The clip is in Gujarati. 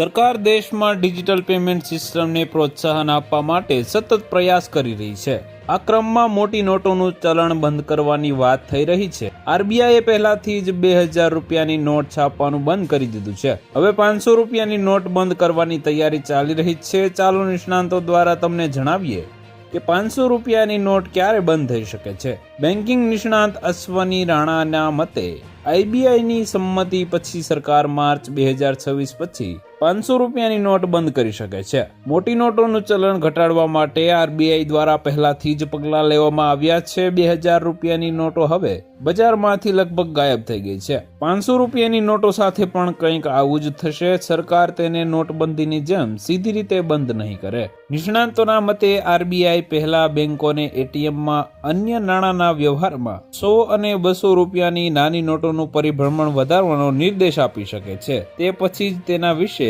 સરકાર દેશમાં ડિજિટલ પેમેન્ટ સિસ્ટમને પ્રોત્સાહન આપવા માટે સતત પ્રયાસ કરી રહી છે. આ ક્રમમાં મોટી નોટોનું ચલણ બંધ કરવાની વાત થઈ રહી છે. આરબીઆઈએ પહેલાથી જ બે હજાર રૂપિયાની નોટ છાપવાનું બંધ કરી દીધું છે. હવે પાંચસો રૂપિયાની નોટ બંધ કરવાની તૈયારી ચાલી રહી છે. ચાલુ નિષ્ણાંતો દ્વારા તમને જણાવીએ કે પાંચસો રૂપિયાની નોટ ક્યારે બંધ થઈ શકે છે. બેન્કિંગ નિષ્ણાંત અશ્વની રાણાના મતે આઈબીઆઈની સંમતિ પછી સરકાર માર્ચ બે હજાર છવ્વીસ પછી પાંચસો રૂપિયાની નોટ બંધ કરી શકે છે. મોટી નોટોનું ચલણ ઘટાડવા માટે આરબીઆઈ દ્વારા પહેલાથી જ પગલાં લેવામાં આવ્યા છે. બે હજાર રૂપિયાની નોટો હવે બજારમાંથી લગભગ ગાયબ થઈ ગઈ છે. પાંચસો રૂપિયાની નોટો સાથે પણ કંઈક આવું જ થશે. સરકાર તેને નોટબંધીની જેમ સીધી રીતે બંધ નહીં કરે. નિષ્ણાંતોના મતે આરબીઆઈ પહેલા બેંકોને એટીએમમાં અન્ય નાણાંના વ્યવહારમાં સો અને બસો રૂપિયાની નાની નોટોનું પરિભ્રમણ વધારવાનો નિર્દેશ આપી શકે છે. તે પછી જ તેના વિશે